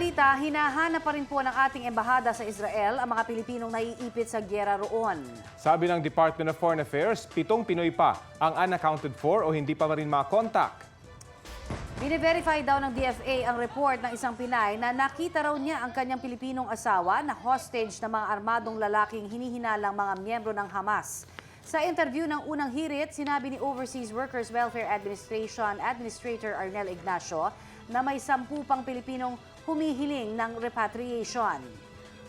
balita, hinahanap pa rin po ng ating embahada sa Israel ang mga Pilipinong naiipit sa gyera roon. Sabi ng Department of Foreign Affairs, pitong Pinoy pa ang unaccounted for o hindi pa rin makontak. Bine-verify daw ng DFA ang report ng isang Pinay na nakita raw niya ang kanyang Pilipinong asawa na hostage ng mga armadong lalaking hinihinalang mga miyembro ng Hamas. Sa interview ng unang hirit, sinabi ni Overseas Workers Welfare Administration Administrator Arnel Ignacio na may sampu pang Pilipinong humihiling ng repatriation.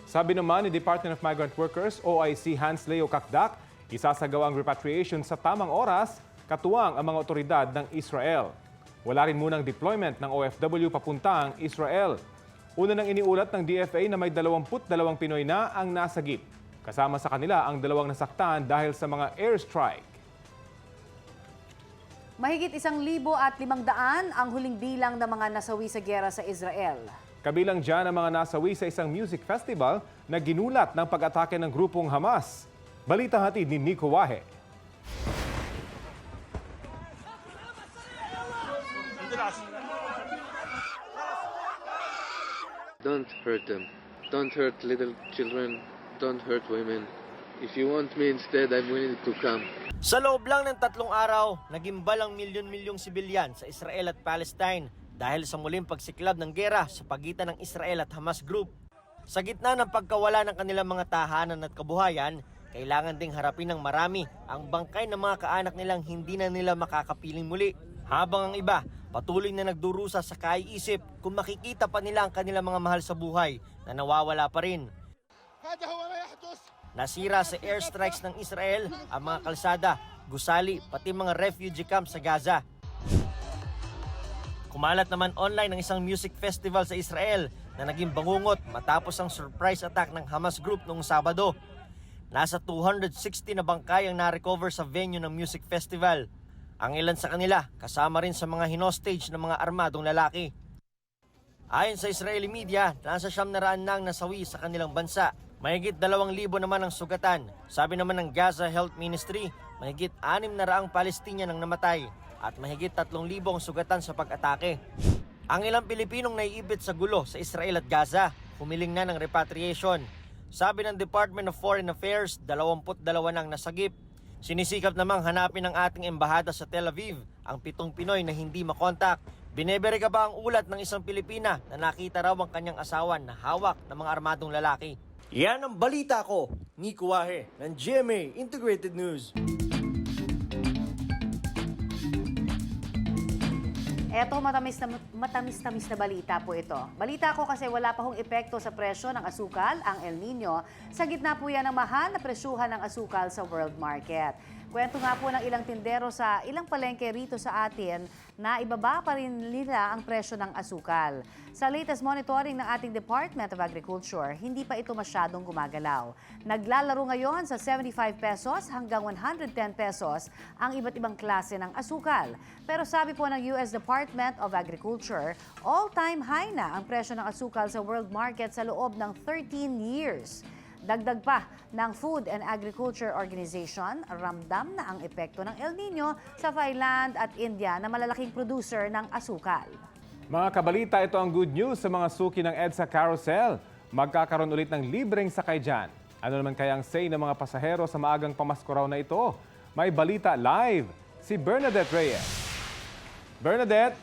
Sabi naman ni Department of Migrant Workers, OIC Hans Leo Kakdak, isasagawa ang repatriation sa tamang oras, katuwang ang mga otoridad ng Israel. Wala rin munang deployment ng OFW papuntang Israel. Una nang iniulat ng DFA na may 22 Pinoy na ang nasagip. Kasama sa kanila ang dalawang nasaktan dahil sa mga airstrike. Mahigit isang libo at limang daan ang huling bilang ng mga nasawi sa gyera sa Israel. Kabilang dyan ang mga nasawi sa isang music festival na ginulat ng pag-atake ng grupong Hamas. Balita hatid ni Nico Wahe. Don't hurt them. Don't hurt little children. Don't hurt women. If you want me instead, I'm willing to come. Sa loob lang ng tatlong araw, nagimbal ang milyon-milyong sibilyan sa Israel at Palestine dahil sa muling pagsiklab ng gera sa pagitan ng Israel at Hamas Group. Sa gitna ng pagkawala ng kanilang mga tahanan at kabuhayan, kailangan ding harapin ng marami ang bangkay ng mga kaanak nilang hindi na nila makakapiling muli. Habang ang iba, patuloy na nagdurusa sa kaiisip kung makikita pa nila ang kanilang mga mahal sa buhay na nawawala pa rin. Nasira sa airstrikes ng Israel ang mga kalsada, gusali, pati mga refugee camp sa Gaza. Kumalat naman online ng isang music festival sa Israel na naging bangungot matapos ang surprise attack ng Hamas Group noong Sabado. Nasa 260 na bangkay ang na-recover sa venue ng music festival. Ang ilan sa kanila kasama rin sa mga hinostage ng mga armadong lalaki. Ayon sa Israeli media, nasa siyam na raan na ang nasawi sa kanilang bansa. Mahigit dalawang libo naman ang sugatan. Sabi naman ng Gaza Health Ministry, mahigit anim na raang Palestinian ang namatay at mahigit tatlong libo ang sugatan sa pag-atake. Ang ilang Pilipinong naiibit sa gulo sa Israel at Gaza, humiling na ng repatriation. Sabi ng Department of Foreign Affairs, 22 na ang nasagip. Sinisikap namang hanapin ng ating embahada sa Tel Aviv ang pitong Pinoy na hindi makontak. Binebere ka ba ang ulat ng isang Pilipina na nakita raw ang kanyang asawa na hawak ng mga armadong lalaki? Yan ang balita ko, Nico Wahe ng GMA Integrated News. Eto, matamis na matamis-tamis na balita po ito. Balita ko kasi wala pa hong epekto sa presyo ng asukal, ang El Nino. Sa gitna po yan ng mahal na presyuhan ng asukal sa world market. Kwento nga po ng ilang tindero sa ilang palengke rito sa atin na ibaba pa rin nila ang presyo ng asukal. Sa latest monitoring ng ating Department of Agriculture, hindi pa ito masyadong gumagalaw. Naglalaro ngayon sa 75 pesos hanggang 110 pesos ang iba't ibang klase ng asukal. Pero sabi po ng US Department of Agriculture, all-time high na ang presyo ng asukal sa world market sa loob ng 13 years. Dagdag pa ng Food and Agriculture Organization, ramdam na ang epekto ng El Nino sa Thailand at India na malalaking producer ng asukal. Mga kabalita, ito ang good news sa mga suki ng EDSA Carousel. Magkakaroon ulit ng libreng sakay dyan. Ano naman kaya ang say ng mga pasahero sa maagang pamasko raw na ito? May balita live, si Bernadette Reyes. Bernadette,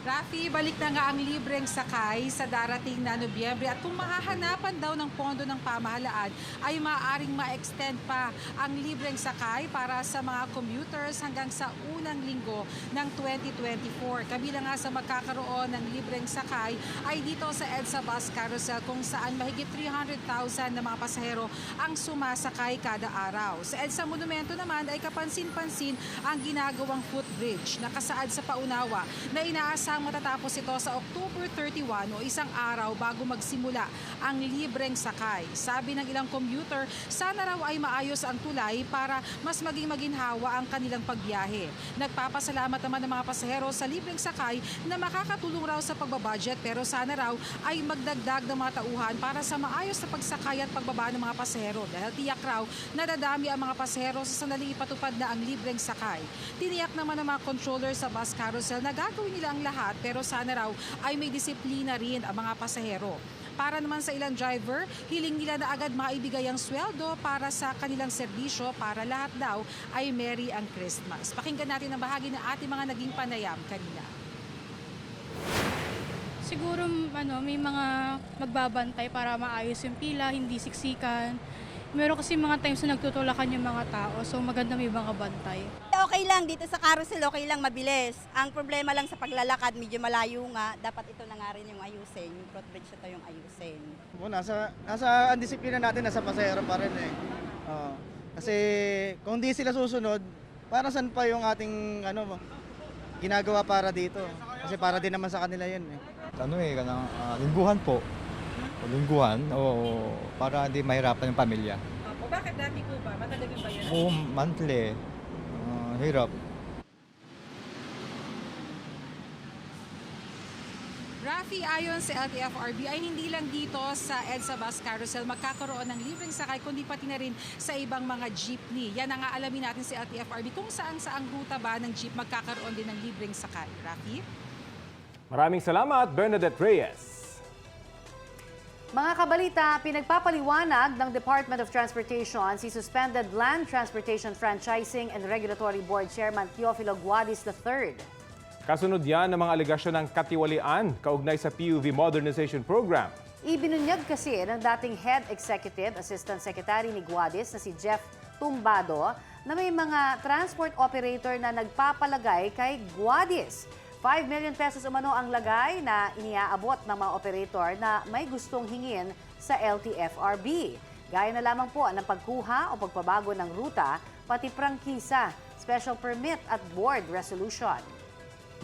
Rafi, balik na nga ang libreng sakay sa darating na Nobyembre at kung mahahanapan daw ng pondo ng pamahalaan ay maaaring ma-extend pa ang libreng sakay para sa mga commuters hanggang sa unang linggo ng 2024. Kabilang nga sa magkakaroon ng libreng sakay ay dito sa EDSA Bus Carousel kung saan mahigit 300,000 na mga pasahero ang sumasakay kada araw. Sa EDSA Monumento naman ay kapansin-pansin ang ginagawang footbridge na kasaad sa paunawa na inaasang matatapos ito sa October 31 o isang araw bago magsimula ang libreng sakay. Sabi ng ilang commuter, sana raw ay maayos ang tulay para mas maging maginhawa ang kanilang pagbiyahe. Nagpapasalamat naman ng mga pasahero sa libreng sakay na makakatulong raw sa pagbabudget pero sana raw ay magdagdag ng mga tauhan para sa maayos na pagsakay at pagbaba ng mga pasahero dahil tiyak raw na dadami ang mga pasahero sa sandaling ipatupad na ang libreng sakay. Tiniyak naman ng mga controller sa bus carousel na gagawin nila ang lahat lahat pero sana raw ay may disiplina rin ang mga pasahero. Para naman sa ilang driver, hiling nila na agad maibigay ang sweldo para sa kanilang serbisyo para lahat daw ay merry ang Christmas. Pakinggan natin ang bahagi ng ating mga naging panayam kanina. Siguro ano, may mga magbabantay para maayos yung pila, hindi siksikan. Meron kasi mga times na nagtutulakan yung mga tao, so maganda may mga bantay. Okay lang, dito sa carousel, okay lang, mabilis. Ang problema lang sa paglalakad, medyo malayo nga, dapat ito na nga rin yung ayusin, yung footbridge na to yung ayusin. Oo, nasa, nasa ang disiplina natin, nasa pasahero pa rin eh. Oo. kasi kung di sila susunod, para saan pa yung ating ano, ginagawa para dito? Kasi para din naman sa kanila yun eh. ano eh, kanang ah, lingguhan po. Lingguhan, o para hindi mahirapan yung pamilya. Opo, bakit dati po ba? Matagal ba yun? O monthly, ah, hirap. Rafi, ayon sa LTFRB ay hindi lang dito sa EDSA Bus Carousel magkakaroon ng libreng sakay kundi pati na rin sa ibang mga jeepney. Yan ang aalamin natin sa LTFRB kung saan saang ruta ba ng jeep magkakaroon din ng libreng sakay. Rafi? Maraming salamat, Bernadette Reyes. Mga kabalita, pinagpapaliwanag ng Department of Transportation si Suspended Land Transportation Franchising and Regulatory Board Chairman Teofilo Guadis III. Kasunod yan ng mga alegasyon ng katiwalian kaugnay sa PUV Modernization Program. Ibinunyag kasi ng dating Head Executive Assistant Secretary ni Guadis na si Jeff Tumbado na may mga transport operator na nagpapalagay kay Guadis. 5 million pesos umano ang lagay na iniaabot ng mga operator na may gustong hingin sa LTFRB. Gaya na lamang po ng pagkuha o pagpabago ng ruta, pati prangkisa, special permit at board resolution.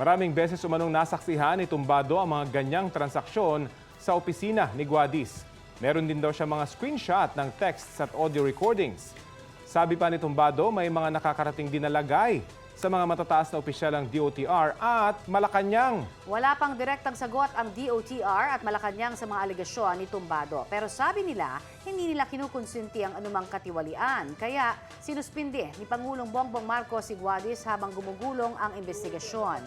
Maraming beses umanong nasaksihan ni Tumbado ang mga ganyang transaksyon sa opisina ni Guadis. Meron din daw siya mga screenshot ng texts at audio recordings. Sabi pa ni Tumbado, may mga nakakarating din na lagay sa mga matataas na opisyal ng DOTR at Malacanang. Wala pang direktang sagot ang DOTR at Malacanang sa mga alegasyon ni Tumbado. Pero sabi nila, hindi nila kinukonsinti ang anumang katiwalian. Kaya sinuspindi ni Pangulong Bongbong Marcos si Guadis habang gumugulong ang investigasyon.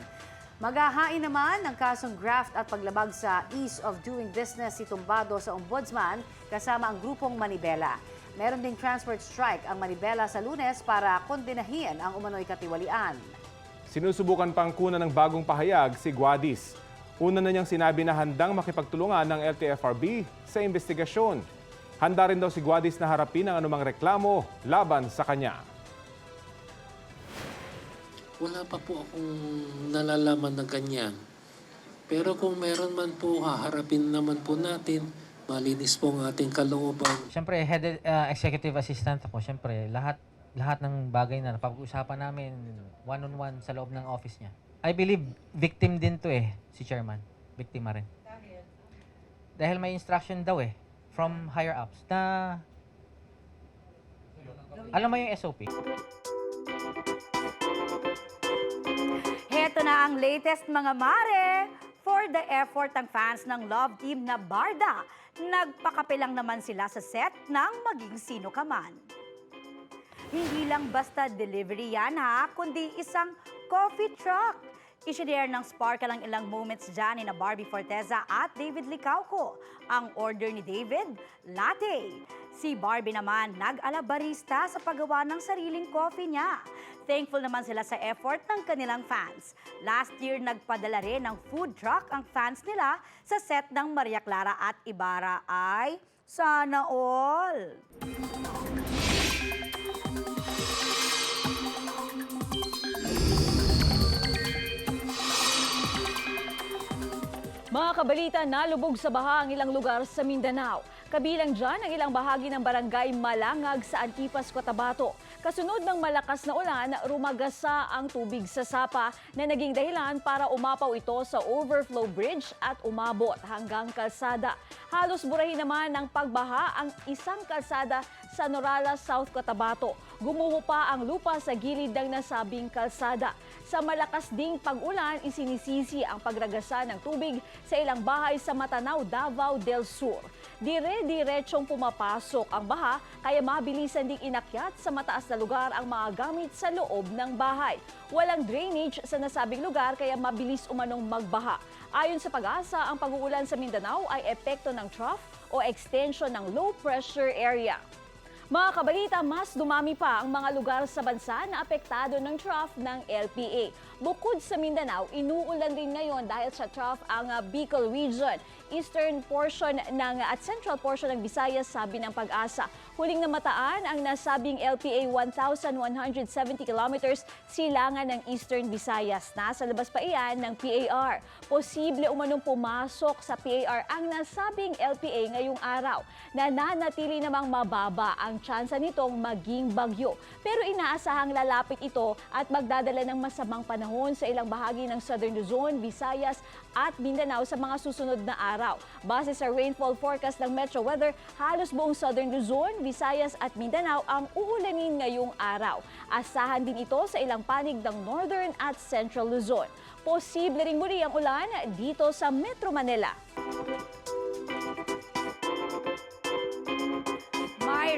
Maghahain naman ng kasong graft at paglabag sa ease of doing business si Tumbado sa Ombudsman kasama ang grupong Manibela. Meron ding transport strike ang Manibela sa lunes para kondenahin ang umano'y katiwalian. Sinusubukan pang kunan ng bagong pahayag si Guadis. Una na niyang sinabi na handang makipagtulungan ng LTFRB sa investigasyon. Handa rin daw si Guadis na harapin ang anumang reklamo laban sa kanya. Wala pa po akong nalalaman ng ganyan. Pero kung meron man po, haharapin naman po natin. Malinis po ang ating kalooban. Siyempre, head uh, executive assistant ako. Siyempre, lahat lahat ng bagay na napag-usapan namin one-on-one sa loob ng office niya. I believe victim din to eh, si chairman. Biktima rin. Dahil? Dahil may instruction daw eh, from higher ups na alam mo yung SOP. Heto na ang latest mga mare. For the effort ng fans ng love team na Barda, nagpakapilang naman sila sa set ng maging sino ka man. Hindi lang basta delivery yan ha, kundi isang coffee truck. Isinare ng Sparkle ang ilang moments dyan ni na Barbie Forteza at David Licauco. Ang order ni David, latte. Si Barbie naman nag-alabarista sa paggawa ng sariling coffee niya. Thankful naman sila sa effort ng kanilang fans. Last year, nagpadala rin ng food truck ang fans nila sa set ng Maria Clara at Ibarra ay sana all! Mga kabalita, nalubog sa baha ang ilang lugar sa Mindanao. Kabilang dyan ang ilang bahagi ng barangay Malangag sa Antipas, Cotabato. Kasunod ng malakas na ulan, rumagasa ang tubig sa sapa na naging dahilan para umapaw ito sa overflow bridge at umabot hanggang kalsada. Halos burahin naman ng pagbaha ang isang kalsada sa Norala, South Cotabato. Gumuho pa ang lupa sa gilid ng nasabing kalsada. Sa malakas ding pag-ulan, isinisisi ang pagragasa ng tubig sa ilang bahay sa Matanao, Davao del Sur. Dire-diretsong pumapasok ang baha kaya mabilisan ding inakyat sa mataas na lugar ang mga gamit sa loob ng bahay. Walang drainage sa nasabing lugar kaya mabilis umanong magbaha. Ayon sa pag-asa, ang pag-uulan sa Mindanao ay epekto ng trough o extension ng low pressure area. Mga kabalita, mas dumami pa ang mga lugar sa bansa na apektado ng trough ng LPA. Bukod sa Mindanao, inuulan din ngayon dahil sa trough ang uh, Bicol region, eastern portion ng uh, at central portion ng Visayas, sabi ng pag-asa. Huling namataan ang nasabing LPA 1,170 kilometers silangan ng eastern Visayas. Nasa labas pa iyan ng PAR. Posible umanong pumasok sa PAR ang nasabing LPA ngayong araw. Nananatili namang mababa ang tsansa nitong maging bagyo. Pero inaasahang lalapit ito at magdadala ng masamang panahon sa ilang bahagi ng Southern Luzon, Visayas at Mindanao sa mga susunod na araw. Base sa rainfall forecast ng Metro Weather, halos buong Southern Luzon, Visayas at Mindanao ang uulanin ngayong araw. Asahan din ito sa ilang panig ng Northern at Central Luzon. Posible ring muli ang ulan dito sa Metro Manila.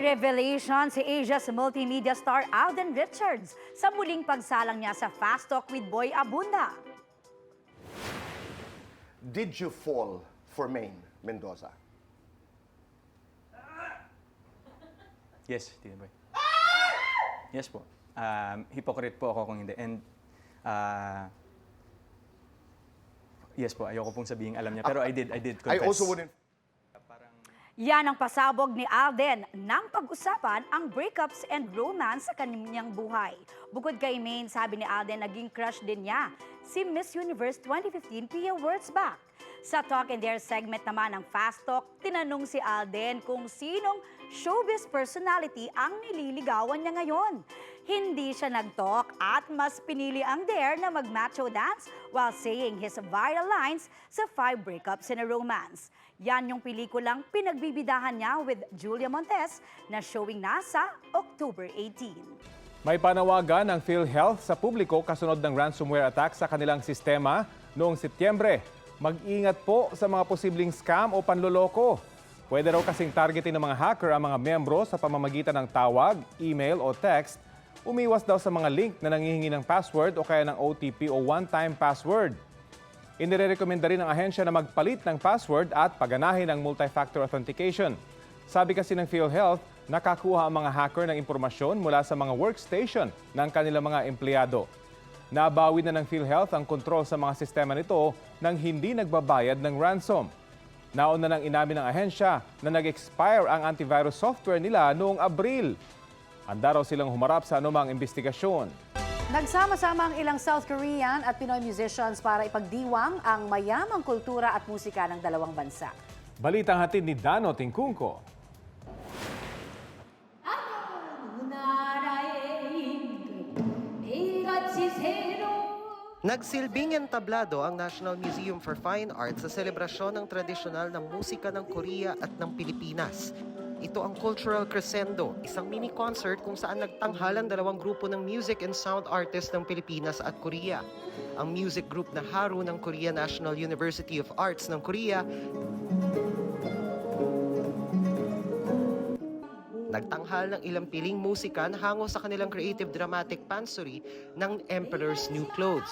May revelation si Asia's multimedia star Alden Richards sa muling pagsalang niya sa Fast Talk with Boy Abunda. Did you fall for Maine Mendoza? Yes, Tito Boy. Yes po. Um, hypocrite po ako kung hindi. And uh, yes po, ayoko pong sabihin alam niya. Pero I did, I did I confess. also wouldn't Yan ang pasabog ni Alden nang pag-usapan ang breakups and romance sa kanyang buhay. Bukod kay Maine, sabi ni Alden, naging crush din niya si Miss Universe 2015 Pia Wurtzbach. Sa Talk and Dare segment naman ng Fast Talk, tinanong si Alden kung sinong showbiz personality ang nililigawan niya ngayon. Hindi siya nag-talk at mas pinili ang Dare na mag-macho dance while saying his viral lines sa Five Breakups in a Romance. Yan yung pelikulang pinagbibidahan niya with Julia Montes na showing na sa October 18. May panawagan ng PhilHealth sa publiko kasunod ng ransomware attack sa kanilang sistema noong Setyembre. Mag-ingat po sa mga posibleng scam o panloloko. Pwede raw kasing targetin ng mga hacker ang mga miyembro sa pamamagitan ng tawag, email o text. Umiwas daw sa mga link na nangihingi ng password o kaya ng OTP o one-time password. Inirekomenda rin ng ahensya na magpalit ng password at paganahin ng multi-factor authentication. Sabi kasi ng PhilHealth, nakakuha ang mga hacker ng impormasyon mula sa mga workstation ng kanilang mga empleyado. Nabawi na ng PhilHealth ang kontrol sa mga sistema nito nang hindi nagbabayad ng ransom. Nauna nang inamin ng ahensya na nag-expire ang antivirus software nila noong Abril. Handa raw silang humarap sa anumang investigasyon. Nagsama-sama ang ilang South Korean at Pinoy musicians para ipagdiwang ang mayamang kultura at musika ng dalawang bansa. Balitang hatid ni Dano Tingkungko. Nagsilbing entablado ang National Museum for Fine Arts sa selebrasyon ng tradisyonal na musika ng Korea at ng Pilipinas. Ito ang Cultural Crescendo, isang mini-concert kung saan nagtanghalan dalawang grupo ng music and sound artists ng Pilipinas at Korea. Ang music group na Haru ng Korea National University of Arts ng Korea Nagtanghal ng ilang piling musika na hango sa kanilang creative dramatic pansori ng Emperor's New Clothes.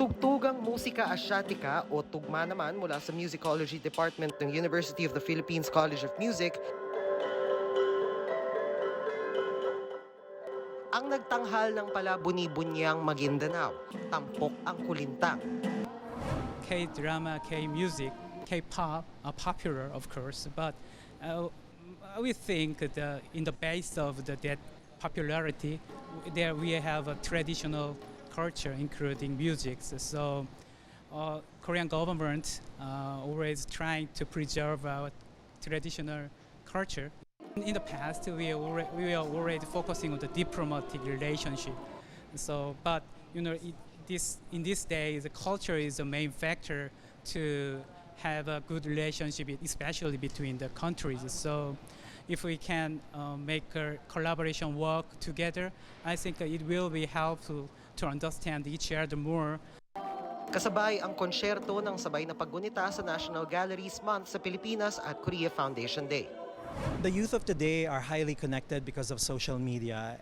Tugtugang musika asyatika o tugma naman mula sa Musicology Department ng University of the Philippines College of Music ang nagtanghal ng palabuni-bunyang Maguindanao, tampok ang kulintang. K-drama, K-music, K-pop are popular, of course, but uh, we think that in the base of the, that popularity, there we have a traditional culture, including music. So, uh, Korean government uh, always trying to preserve our traditional culture. In the past, we already, we were already focusing on the diplomatic relationship. So, but you know, it, this in this day, the culture is the main factor to have a good relationship, especially between the countries. So, if we can uh, make a collaboration work together, I think it will be helpful to understand each other more. Kasabay ang konsyerto ng sabay na paggunita sa National Galleries Month sa Pilipinas at Korea Foundation Day. The youth of today are highly connected because of social media.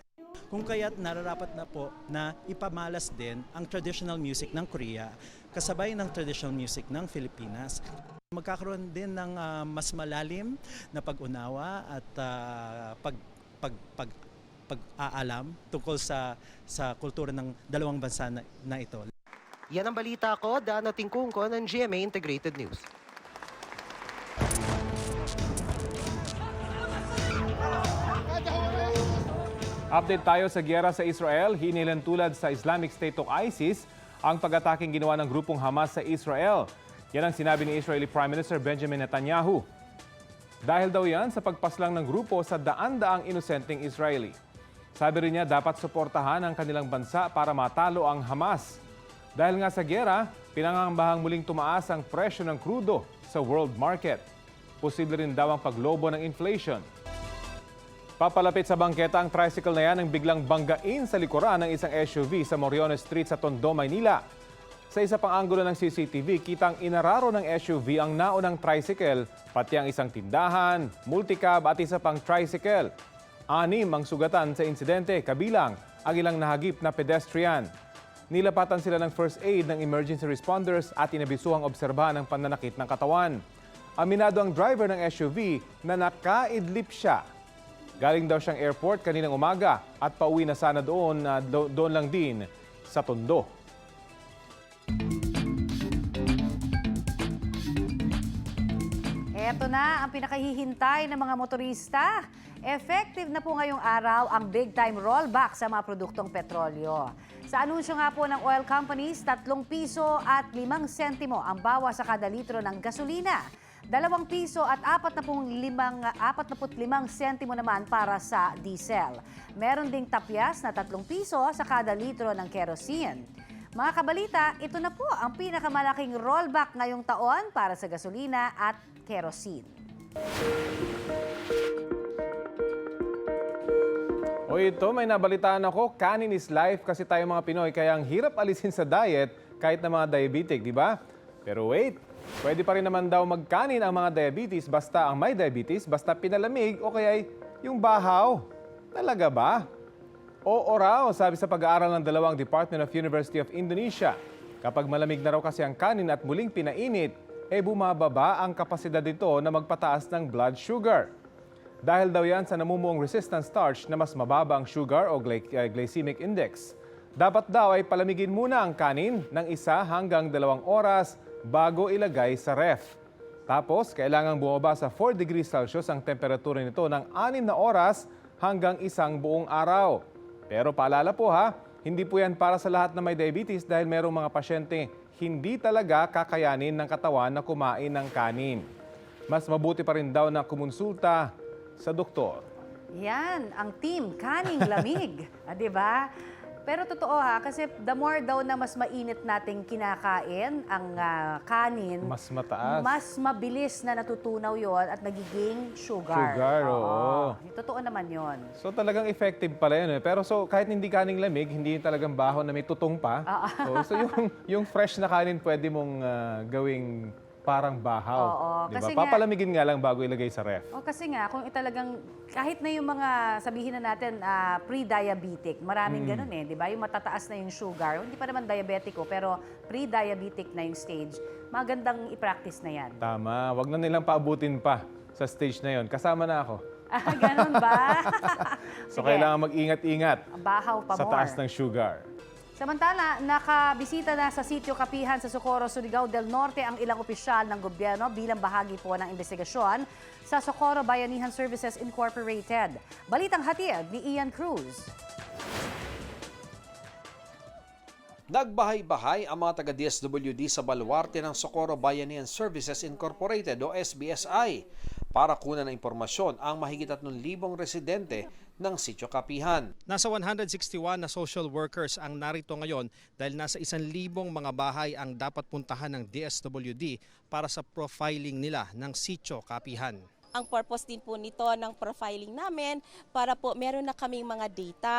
Kung kaya't nararapat na po na ipamalas din ang traditional music ng Korea kasabay ng traditional music ng Pilipinas. Magkakaroon din ng ah, mas malalim na pag-unawa at ah, pag, pag, pag, pag-aalam tungkol sa, sa kultura ng dalawang bansa na, na ito. Yan ang balita ko, Dano Tingkungko ng GMA Integrated News. Update tayo sa giyera sa Israel. Hinilan tulad sa Islamic State o ISIS ang pag-ataking ginawa ng grupong Hamas sa Israel. Yan ang sinabi ni Israeli Prime Minister Benjamin Netanyahu. Dahil daw yan sa pagpaslang ng grupo sa daan-daang inosenteng Israeli. Sabi rin niya dapat suportahan ang kanilang bansa para matalo ang Hamas. Dahil nga sa giyera, pinangangambahang muling tumaas ang presyo ng krudo sa world market. Posible rin daw ang paglobo ng inflation. Papalapit sa bangketa ang tricycle na yan ang biglang banggain sa likuran ng isang SUV sa Moriones Street sa Tondo, Maynila. Sa isa pang anggulo ng CCTV, kitang inararo ng SUV ang naunang tricycle, pati ang isang tindahan, multicab at isa pang tricycle. Anim ang sugatan sa insidente, kabilang ang ilang nahagip na pedestrian. Nilapatan sila ng first aid ng emergency responders at inabisuhang obserbahan ang pananakit ng katawan. Aminado ang driver ng SUV na nakaidlip siya Galing daw siyang airport kaninang umaga at pauwi na sana doon na do- doon lang din sa Tondo. Eto na ang pinakahihintay ng mga motorista. Effective na po ngayong araw ang big time rollback sa mga produktong petrolyo. Sa anunsyo nga po ng oil companies, 3 piso at 5 sentimo ang bawas sa kada litro ng gasolina. 2 piso at 45 sentimo naman para sa diesel. Meron ding tapyas na 3 piso sa kada litro ng kerosene. Mga kabalita, ito na po ang pinakamalaking rollback ngayong taon para sa gasolina at kerosene. O ito, may nabalitaan ako, kanin is life kasi tayo mga Pinoy kaya ang hirap alisin sa diet kahit na mga diabetic, di ba? Pero wait, pwede pa rin naman daw magkanin ang mga diabetes basta ang may diabetes, basta pinalamig o kaya yung bahaw. Talaga ba? Oo raw, sabi sa pag-aaral ng dalawang Department of University of Indonesia. Kapag malamig na raw kasi ang kanin at muling pinainit, eh bumababa ang kapasidad nito na magpataas ng blood sugar. Dahil daw yan sa namumuong resistant starch na mas mababa ang sugar o uh, glycemic index. Dapat daw ay palamigin muna ang kanin ng isa hanggang dalawang oras bago ilagay sa ref. Tapos, kailangang bumaba sa 4 degrees Celsius ang temperatura nito ng 6 na oras hanggang isang buong araw. Pero paalala po ha, hindi po yan para sa lahat na may diabetes dahil merong mga pasyente hindi talaga kakayanin ng katawan na kumain ng kanin. Mas mabuti pa rin daw na kumonsulta sa doktor. Yan, ang team, kaning lamig. ah, di ba? Pero totoo ha, kasi the more daw na mas mainit nating kinakain ang ah, kanin, Mas mataas. mas mabilis na natutunaw yon at nagiging sugar. Sugar, oo. Totoo naman yon. So talagang effective pala yun eh. Pero so kahit hindi kaning lamig, hindi yung talagang baho na may tutong pa. Ah. So, so yung, yung fresh na kanin pwede mong ah, gawing parang bahaw. Oo, Di ba? kasi nga- Papalamigin nga lang bago ilagay sa ref. O kasi nga, kung talagang, kahit na yung mga, sabihin na natin, ah, pre-diabetic, maraming Mm. ganun eh, di ba? Yung matataas na yung sugar, hindi pa naman diabetico, pero pre-diabetic na yung stage, magandang i-practice na yan. Tama. Wag na nilang paabutin pa sa stage na yon. Kasama na ako. Ah, ganun ba? So Sige. kailangan mag-ingat-ingat Bahaw pa sa more. taas ng sugar. Samantala, nakabisita na sa sitio Kapihan sa Socorro, Surigao del Norte ang ilang opisyal ng gobyerno bilang bahagi po ng investigasyon sa Socorro Bayanihan Services Incorporated. Balitang hatid ni Ian Cruz. Nagbahay-bahay ang mga taga-DSWD sa baluarte ng Socorro Bayanihan Services Incorporated o SBSI para kunan ng impormasyon ang mahigit 3,000 residente ng Sitio Kapihan. Nasa 161 na social workers ang narito ngayon dahil nasa 1,000 mga bahay ang dapat puntahan ng DSWD para sa profiling nila ng sitio kapihan. Ang purpose din po nito ng profiling namin para po meron na kaming mga data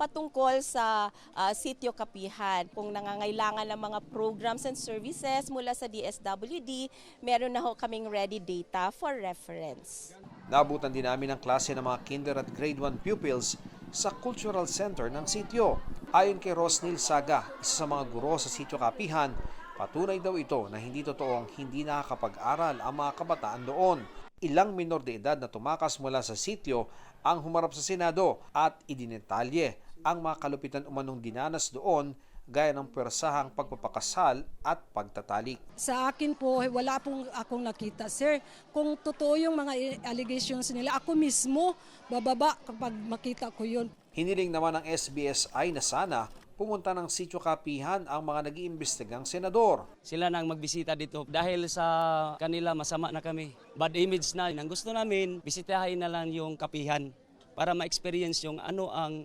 patungkol sa ah, sitio kapihan. Kung nangangailangan ng mga programs and services mula sa DSWD, meron na ho kaming ready data for reference. Nabutan din namin ang klase ng mga kinder at grade 1 pupils sa Cultural Center ng sitio. Ayon kay Rosnil Saga, isa sa mga guro sa sitio Kapihan, patunay daw ito na hindi totoong hindi nakakapag-aral ang mga kabataan doon. Ilang minor de edad na tumakas mula sa sitio ang humarap sa Senado at idinetalye ang mga kalupitan umanong dinanas doon gaya ng pwersahang pagpapakasal at pagtatalik. Sa akin po, wala pong akong nakita. Sir, kung totoo yung mga allegations nila, ako mismo bababa kapag makita ko yun. Hiniling naman ng SBSI na sana pumunta ng sitio kapihan ang mga nag-iimbestigang senador. Sila na ang magbisita dito dahil sa kanila masama na kami. Bad image na. Ang gusto namin, bisitahin na lang yung kapihan para ma-experience yung ano ang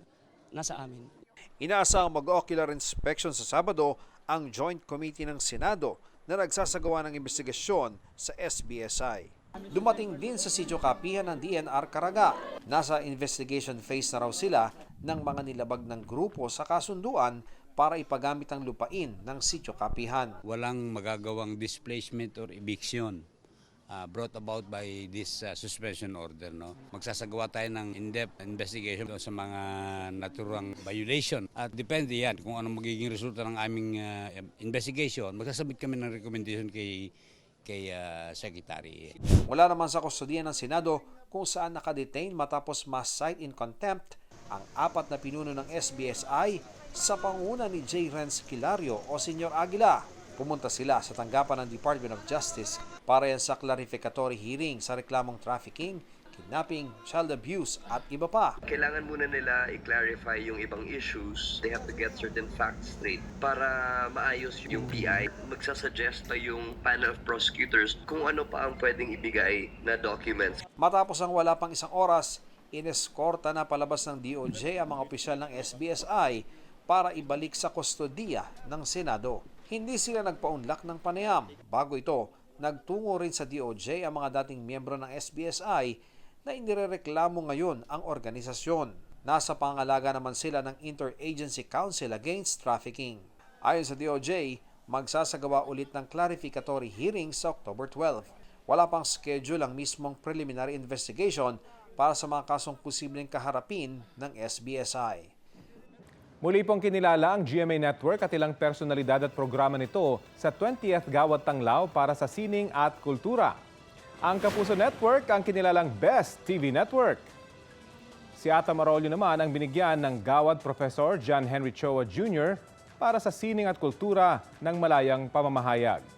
nasa amin. Inaasahang mag-ocular inspection sa Sabado ang Joint Committee ng Senado na nagsasagawa ng investigasyon sa SBSI. Dumating din sa sitio kapihan ng DNR Caraga. Nasa investigation phase na raw sila ng mga nilabag ng grupo sa kasunduan para ipagamit ang lupain ng sitio kapihan. walang magagawang displacement or eviction uh, brought about by this uh, suspension order. No? Magsasagawa tayo ng in-depth investigation sa mga naturang violation. At depende yan kung ano magiging resulta ng aming uh, investigation. Magsasabit kami ng recommendation kay kay uh, Secretary. Wala naman sa kustodiya ng Senado kung saan nakadetain matapos ma-cite in contempt ang apat na pinuno ng SBSI sa panguna ni J. Renz Kilario o Senyor Aguila. Pumunta sila sa tanggapan ng Department of Justice para yan sa clarificatory hearing sa reklamong trafficking, kidnapping, child abuse at iba pa. Kailangan muna nila i-clarify yung ibang issues. They have to get certain facts straight para maayos yung PI. Magsasuggest pa yung panel of prosecutors kung ano pa ang pwedeng ibigay na documents. Matapos ang wala pang isang oras, ineskorta na palabas ng DOJ ang mga opisyal ng SBSI para ibalik sa kustodiya ng Senado. Hindi sila nagpaunlak ng panayam. Bago ito, nagtungo rin sa DOJ ang mga dating miyembro ng SBSI na inirereklamo ngayon ang organisasyon. Nasa pangalaga naman sila ng Interagency Council Against Trafficking. Ayon sa DOJ, magsasagawa ulit ng clarificatory hearing sa October 12. Wala pang schedule ang mismong preliminary investigation para sa mga kasong posibleng kaharapin ng SBSI. Muli pong kinilala ang GMA Network at ilang personalidad at programa nito sa 20th Gawad Tanglaw para sa sining at kultura. Ang Kapuso Network ang kinilalang Best TV Network. Si Ata Marolio naman ang binigyan ng Gawad Professor John Henry Choa Jr. para sa sining at kultura ng malayang pamamahayag.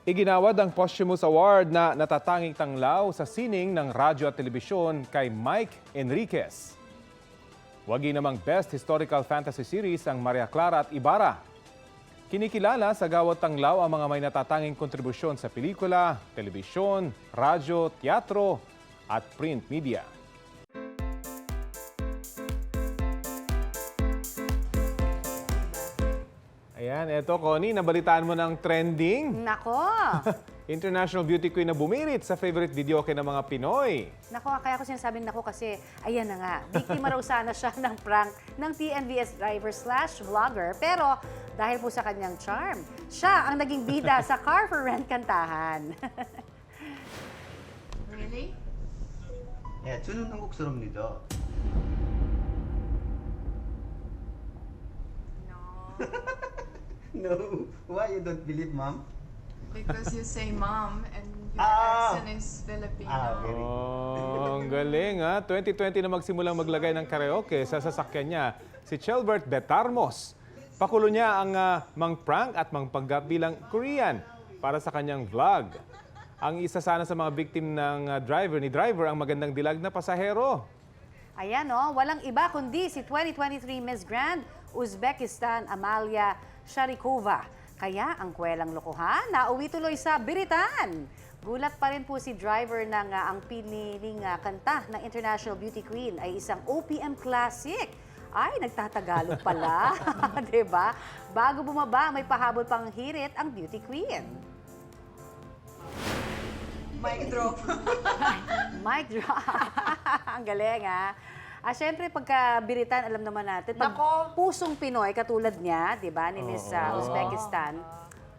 Iginawad ang posthumous award na natatanging tanglaw sa sining ng radyo at telebisyon kay Mike Enriquez. Wagi namang Best Historical Fantasy Series ang Maria Clara at Ibarra. Kinikilala sa Gawad Tanglaw ang mga may natatanging kontribusyon sa pelikula, telebisyon, radyo, teatro at print media. eto Connie, nabalitaan mo ng trending. Nako! International Beauty Queen na bumirit sa favorite video kay ng mga Pinoy. Nako, kaya ko sinasabing nako kasi, ayan na nga, biktima raw sana siya ng prank ng TNVS driver slash vlogger. Pero dahil po sa kanyang charm, siya ang naging bida sa Car for Rent kantahan. Really? 예, 저는 한국사람입니다. No. no. Why you don't believe, mom? Because you say mom and your Ah! accent is Filipino. Ah, very Oh, ang galing ha. 2020 na magsimulang maglagay ng karaoke sa sasakyan niya si Chelbert Betarmos. Pakulo niya ang ah, mang prank at mang panggap bilang Korean para sa kanyang vlog. Ang isa sana sa mga victim ng ah, driver ni driver ang magandang dilag na pasahero. Ayan o, walang iba kundi si 2023 Miss Grand Uzbekistan Amalia Sharikova. Kaya ang kwelang lokohan, nauwi tuloy sa Biritan. Gulat pa rin po si driver ng ah, ang piniling ah, kanta ng International Beauty Queen ay isang OPM classic. Ay, nagtatagalog pala. ba? Bago bumaba, may pahabol pang hirit ang Beauty Queen. Mic drop. Mic drop. Ang galing, ha? Ah, syempre, pagka biritan, alam naman natin, pag pusong Pinoy, katulad niya, di ba, ni Miss uh, Uzbekistan,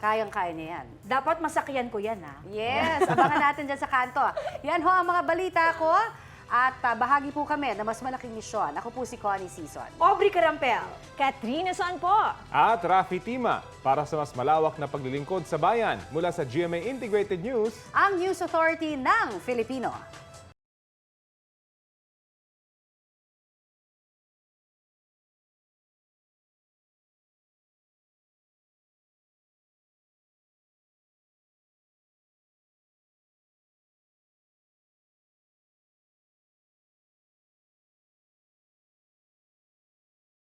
kayang-kaya niya yan. Dapat masakyan ko yan, ha? Yes, abangan natin dyan sa kanto. Yan ho ang mga balita ko. At ah, bahagi po kami na mas malaking misyon. Ako po si Connie Season. Aubrey Carampel. Katrina San po. At Rafi Tima para sa mas malawak na paglilingkod sa bayan mula sa GMA Integrated News. Ang News Authority ng Filipino.